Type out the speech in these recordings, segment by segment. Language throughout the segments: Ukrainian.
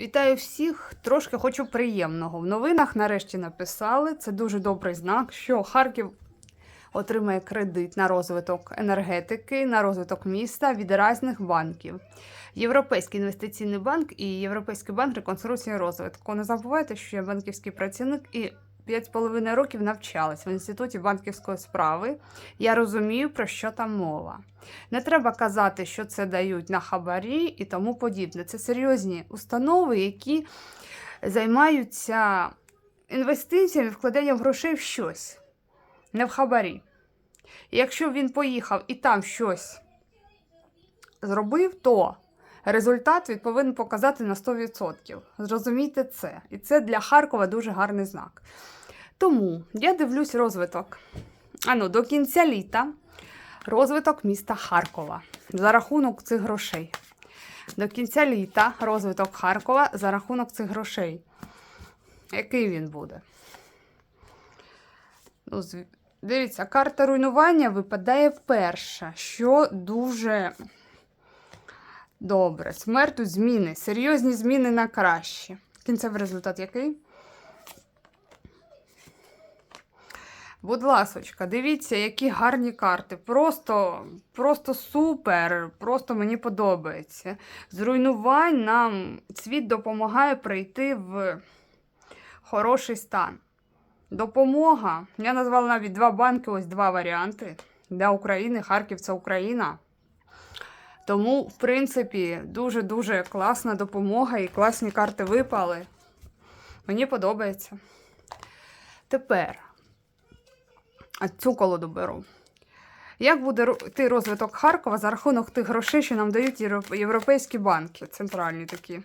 Вітаю всіх! Трошки хочу приємного. В новинах нарешті написали. Це дуже добрий знак, що Харків отримає кредит на розвиток енергетики, на розвиток міста від різних банків. Європейський інвестиційний банк і Європейський банк реконструкції розвитку. Не забувайте, що я банківський працівник і 5,5 років навчалась в інституті банківської справи. Я розумію, про що там мова. Не треба казати, що це дають на хабарі і тому подібне. Це серйозні установи, які займаються інвестиціями, вкладенням грошей в щось, не в хабарі. І якщо він поїхав і там щось зробив, то результат він повинен показати на 100%. Зрозумійте це. І це для Харкова дуже гарний знак. Тому я дивлюсь розвиток. Ану, до кінця літа розвиток міста Харкова за рахунок цих грошей. До кінця літа розвиток Харкова за рахунок цих грошей. Який він буде? Ну, Дивіться, карта руйнування випадає вперше, що дуже добре. Смерть тут зміни, серйозні зміни на краще. Кінцевий результат який? Будь ласочка, дивіться, які гарні карти. Просто, просто супер. Просто мені подобається. З руйнувань нам світ допомагає прийти в хороший стан. Допомога. Я назвала навіть два банки, ось два варіанти. Для України, Харків це Україна. Тому, в принципі, дуже-дуже класна допомога і класні карти випали. Мені подобається. Тепер цю колоду беру. Як буде йти розвиток Харкова за рахунок тих грошей, що нам дають європейські банки, центральні такі?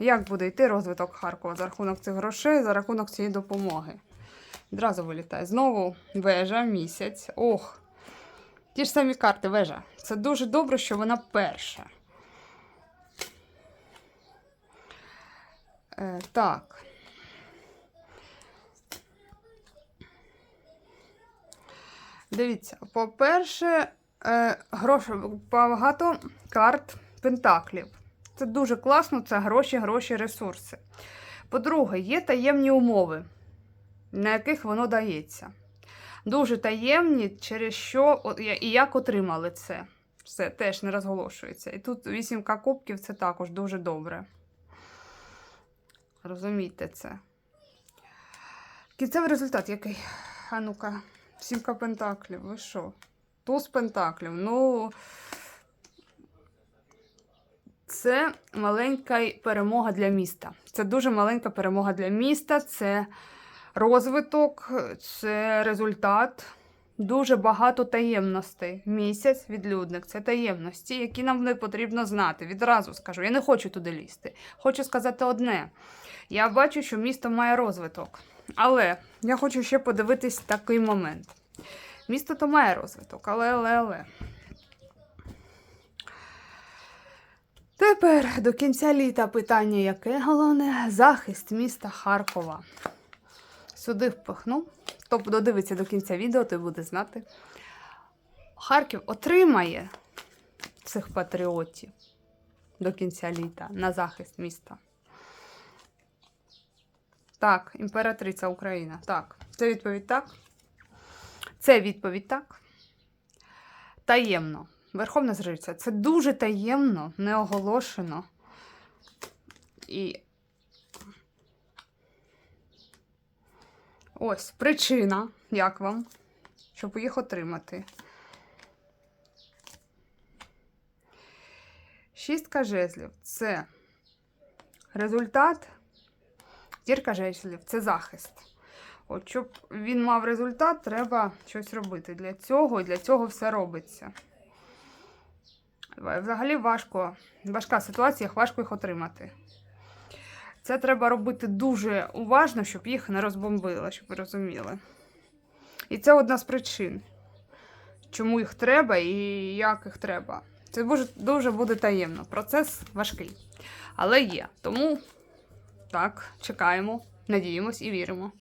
Як буде йти розвиток Харкова за рахунок цих грошей, за рахунок цієї допомоги? Відразу вилітає. Знову вежа, місяць. Ох. Ті ж самі карти вежа. Це дуже добре, що вона перша. Е, так. Дивіться, по-перше, е, гроші, багато карт пентаклів. Це дуже класно, це гроші, гроші, ресурси. По-друге, є таємні умови, на яких воно дається. Дуже таємні, через що і як отримали це. Все теж не розголошується. І тут вісімка кубків це також дуже добре. Розумійте це. Кінцевий результат який? А ну-ка. Сімка пентаклів, ви що? Туз пентаклів. Ну. Це маленька перемога для міста. Це дуже маленька перемога для міста. Це розвиток, це результат. Дуже багато таємностей. Місяць відлюдник це таємності, які нам не потрібно знати. Відразу скажу. Я не хочу туди лізти. Хочу сказати одне: я бачу, що місто має розвиток. Але я хочу ще подивитись такий момент. Місто то має розвиток, але, але, але. Тепер до кінця літа питання яке головне? Захист міста Харкова. Сюди впихну. Хто додивиться до кінця відео, той буде знати. Харків отримає цих патріотів до кінця літа на захист міста. Так, імператриця Україна. Так, це відповідь так. Це відповідь так. Таємно. Верховна Жриця. Це дуже таємно, не оголошено. І ось причина, як вам, щоб їх отримати. Шістка жезлів це результат. Зірка жезлів це захист. От щоб він мав результат, треба щось робити. Для цього і для цього все робиться. Взагалі важко, важка ситуація, важко їх отримати. Це треба робити дуже уважно, щоб їх не розбомбили, щоб ви розуміли. І це одна з причин, чому їх треба і як їх треба. Це дуже, дуже буде таємно. Процес важкий. Але є. Тому так, чекаємо, надіємось і віримо.